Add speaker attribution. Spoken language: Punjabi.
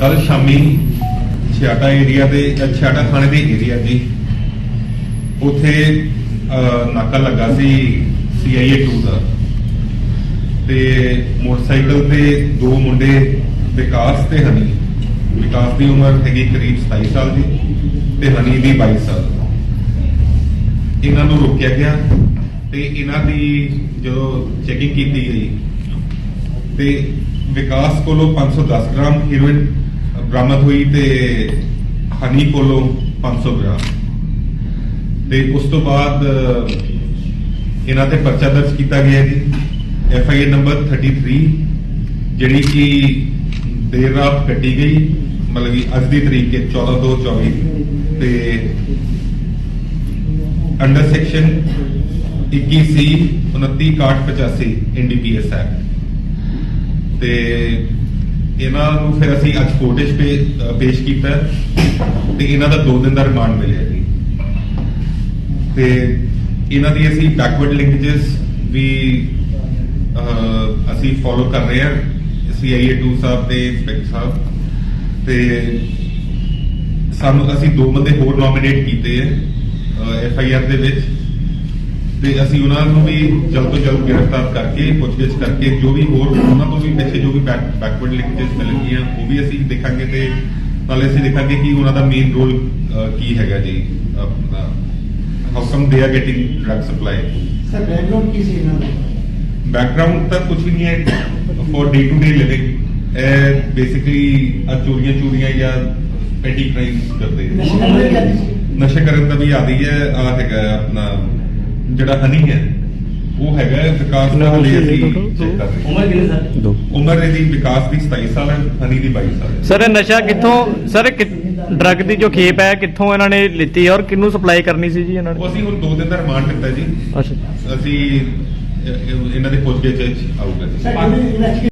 Speaker 1: ਕੱਲ ਸ਼ਾਮੀ ਛਿਆਟਾ ਏਰੀਆ ਦੇ ਛਿਆਟਾ ਥਾਣੇ ਦੇ ਏਰੀਆ ਜੀ, ਉੱਥੇ ਨਾਕਾ ਲੱਗਾ ਸੀ ਸੀਆਈਏ 2 ਦਾ। ਤੇ ਮੋਟਰਸਾਈਕਲ ਤੇ ਦੋ ਮੁੰਡੇ, ਵਿਕਾਸ ਤੇ ਹਨੀ। ਵਿਕਾਸ ਦੀ ਉਮਰ ਹੈਗੀ ਕਰੀਬ 27 ਸਾਲ ਦੀ ਤੇ ਹਨੀ ਦੀ 22 ਸਾਲ। ਇਹਨਾਂ ਨੂੰ ਰੋਕਿਆ ਗਿਆ ਤੇ ਇਹਨਾਂ ਦੀ ਜਦੋਂ ਚੈਕਿੰਗ ਕੀਤੀ ਗਈ ਤੇ ਵਿਕਾਸ ਕੋਲੋਂ 510 ਗ੍ਰਾਮ ਹੀਰੋਇਨ ਬਰਾਮਦ ਹੋਈ ਤੇ ਹਨੀ ਕੋਲੋਂ 500 ਗ੍ਰਾਮ। ਤੇ ਉਸ ਤੋਂ ਬਾਅਦ, ਇਹਨਾਂ ਤੇ ਪਰਚਾ ਦਰਜ ਕੀਤਾ ਗਿਆ ਜੀ। ਐਫ ਆਈ ਆਰ ਨੰਬਰ 33 ਜਿਹੜੀ ਕਿ ਦੇਰ ਰਾਤ ਕੱਟੀ ਗਈ, ਮਤਲਬ ਕਿ ਅੱਜ ਦੀ ਤਰੀਕ ਹੈ 14 ਤੋਂ 24 ਤੇ under section 21 C 29 85 NDPS act ਤੇ ਇਹਨਾਂ ਨੂੰ ਫਿਰ ਅਸੀਂ ਅੱਜ ਕੋਰਟ 'ਚ ਪੇਸ਼ ਕੀਤਾ ਤੇ ਇਹਨਾਂ ਦਾ 2 ਦਿਨ ਦਾ ਰਿਮਾਂਡ ਮਿਲਿਆ ਜੀ। ਤੇ ਇਹਨਾਂ ਦੀ ਅਸੀਂ ਬੈਕਵਰਡ ਲਿੰਕੇजेस ਵੀ ਅਸੀਂ ਫੋਲੋ ਕਰ ਰਹੇ ਹਾਂ ਸੀਆਈਏ 2 ਸਾਹਿਬ ਤੇ ਇੰਸਪੈਕਟਰ ਸਾਹਿਬ। ਤੇ ਸਾਨੂੰ ਅਸੀਂ ਦੋ ਬੰਦੇ ਹੋਰ ਨੋਮੀਨੇਟ ਕੀਤੇ ਹੈ ਐਫ ਆਈ ਆਰ ਦੇ ਵਿੱਚ। ਤੇ ਅਸੀਂ ਉਹਨਾਂ ਨੂੰ ਵੀ ਜਲਦ ਤੋਂ ਜਲਦ ਗ੍ਰਿਫਤਾਰ ਕਰਕੇ ਪੁੱਛਗਿੱਛ ਕਰਕੇ ਜੋ ਵੀ ਹੋਰ ਉਹਨਾਂ ਤੋਂ ਵੀ ਪਿੱਛੇ ਜੋ ਵੀ ਬੈਕਵਰਡ ਲਿੰਕੇਜ ਮਿਲਣਗੀਆਂ ਉਹ ਵੀ ਅਸੀਂ ਦੇਖਾਂਗੇ ਤੇ ਨਾਲੇ ਅਸੀਂ ਦੇਖਾਂਗੇ ਕਿ ਉਹਨਾਂ ਦਾ ਮੇਨ ਰੋਲ ਕੀ ਹੈਗਾ ਜੀ ਆਪਣਾ how they are getting drug supply
Speaker 2: sir background ਕੀ ਸੀ ਇਹਨਾਂ ਦਾ?
Speaker 1: ਬੈਕਗ੍ਰਾਉਂਡ ਤਾਂ ਕੁਝ ਨਹੀਂ ਹੈ for day to day living ਇਹ ਬੇਸਿਕਲੀ ਆ ਚੋਰੀਆਂ ਚੋਰੀਆਂ ਜਾਂ ਪੈਟੀ ਕ੍ਰਾਈਮ ਕਰਦੇ ਨਸ਼ੇ ਕਰਨ ਦਾ ਵੀ ਆਦੀ ਹੈ ਆ ਹੈਗਾ ਆਪਣਾ ਜਿਹੜਾ ਹਨੀ ਹੈ ਉਹ ਹੈਗਾ ਹੈ ਵਿਕਾਸ ਦਾ ਹਲੇ ਅਸੀਂ ਚੈੱਕ ਕਰ ਰਹੇ ਹਾਂ।
Speaker 3: ਉਮਰ ਕਿੰਨੀ ਸਰ?
Speaker 4: ਦੋ।
Speaker 1: ਉਮਰ ਇਹਦੀ ਵਿਕਾਸ ਦੀ 27 ਸਾਲ ਹੈ ਹਨੀ ਦੀ 22 ਸਾਲ ਹੈ।
Speaker 4: ਸਰ ਇਹ ਨਸ਼ਾ ਕਿੱਥੋਂ ਸਰ ਡਰੱਗ ਦੀ ਜੋ ਖੇਪ ਹੈ ਕਿੱਥੋਂ ਇਹਨਾਂ ਨੇ ਲਿੱਤੀ ਹੈ ਔਰ ਕਿਹਨੂੰ ਸਪਲਾਈ ਕਰਨੀ ਸੀ ਜੀ ਇਹਨਾਂ
Speaker 1: ਉਹ
Speaker 4: ਨੇ
Speaker 1: ਅਸੀਂ ਹੁਣ ਦੋ ਦਿਨ ਦਾ ਰਿਮਾਂਡ ਦਿੱਤਾ ਜੀ।
Speaker 4: ਅੱਛਾ।
Speaker 1: ਅਸੀਂ ਇਹ- ਇਹ- ਇਹਨਾਂ ਦੇ ਪੁੱਛਗਿੱਛ ਚ ਆਊਗਾ ਜੀ।
Speaker 2: ਸਰ ਇਹਦੀ ਇਨਵੈਸਟੀਗੇਸ਼ਨ